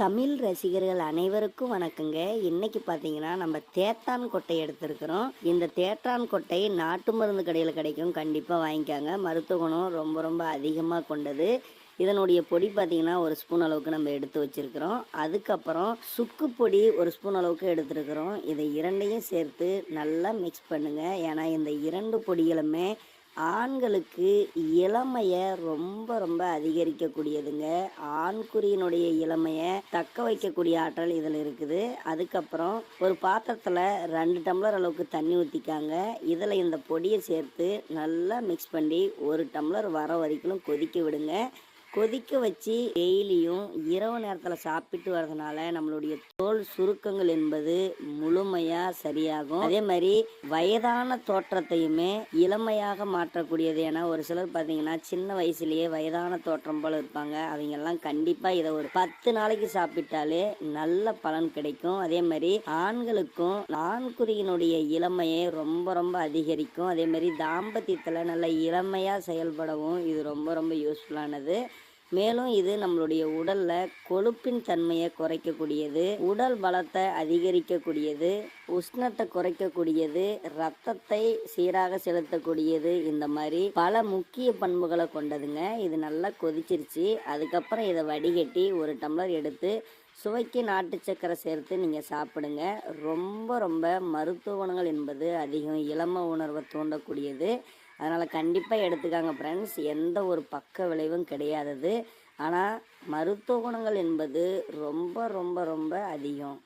தமிழ் ரசிகர்கள் அனைவருக்கும் வணக்கங்க. இன்னைக்கு பார்த்தீங்கன்னா நம்ம தேத்தான் கொட்டை எடுத்திருக்கிறோம். இந்த தேற்றான் கொட்டை நாட்டு மருந்து கடையில் கிடைக்கும். கண்டிப்பாக வாங்கிக்காங்க. மருத்துவ குணம் ரொம்ப ரொம்ப அதிகமாக கொண்டது. இதனுடைய பொடி பார்த்தீங்கன்னா ஒரு ஸ்பூன் அளவுக்கு நம்ம எடுத்து வச்சிருக்கிறோம். அதுக்கப்புறம் சுக்கு பொடி ஒரு ஸ்பூன் அளவுக்கு எடுத்துருக்கிறோம். இதை இரண்டையும் சேர்த்து நல்லா மிக்ஸ் பண்ணுங்கள் ஏன்னா இந்த இரண்டு பொடிகளுமே ஆண்களுக்கு இளமையை ரொம்ப ரொம்ப அதிகரிக்கக்கூடியதுங்க. ஆண்குறியினுடைய இளமையை தக்க வைக்கக்கூடிய ஆற்றல் இதில் இருக்குது. அதுக்கப்புறம் ஒரு பாத்திரத்தில் ரெண்டு டம்ளர் அளவுக்கு தண்ணி ஊற்றிக்காங்க இதில் இந்த பொடியை சேர்த்து நல்லா மிக்ஸ் பண்ணி ஒரு டம்ளர் வர வரைக்கும் கொதிக்க விடுங்க. கொதிக்க வச்சு டெய்லியும் இரவு நேரத்தில் சாப்பிட்டு வர்றதுனால நம்மளுடைய தோல் சுருக்கங்கள் என்பது முழுமையாக சரியாகும். அதே மாதிரி வயதான தோற்றத்தையுமே இளமையாக மாற்றக்கூடியது. ஏன்னா ஒரு சிலர் பார்த்தீங்கன்னா சின்ன வயசுலயே வயதான தோற்றம் போல இருப்பாங்க. அவங்கெல்லாம் கண்டிப்பாக இதை ஒரு பத்து நாளைக்கு சாப்பிட்டாலே நல்ல பலன் கிடைக்கும். அதே மாதிரி ஆண்களுக்கும் ஆண்குறியினுடைய இளமையை ரொம்ப ரொம்ப அதிகரிக்கும். அதே மாதிரி தாம்பத்தியத்தில் நல்ல இளமையாக செயல்படவும் இது ரொம்ப ரொம்ப யூஸ்ஃபுல்லானது மேலும் இது நம்மளுடைய உடல்ல கொழுப்பின் தன்மையை குறைக்கக்கூடியது உடல் பலத்தை அதிகரிக்கக்கூடியது உஷ்ணத்தை குறைக்கக்கூடியது ரத்தத்தை சீராக செலுத்தக்கூடியது இந்த மாதிரி பல முக்கிய பண்புகளை கொண்டதுங்க. இது நல்லா கொதிச்சிருச்சு. அதுக்கப்புறம் இதை வடிகட்டி ஒரு டம்ளர் எடுத்து சுவைக்கு நாட்டு சக்கரை சேர்த்து நீங்கள் சாப்பிடுங்க. ரொம்ப ரொம்ப மருத்துவ குணங்கள் என்பது அதிகம் இளம உணர்வை தூண்டக்கூடியது. அதனால் கண்டிப்பாக எடுத்துக்காங்க ஃப்ரெண்ட்ஸ் எந்த ஒரு பக்க விளைவும் கிடையாதது. ஆனால் மருத்துவ குணங்கள் என்பது ரொம்ப ரொம்ப ரொம்ப அதிகம்.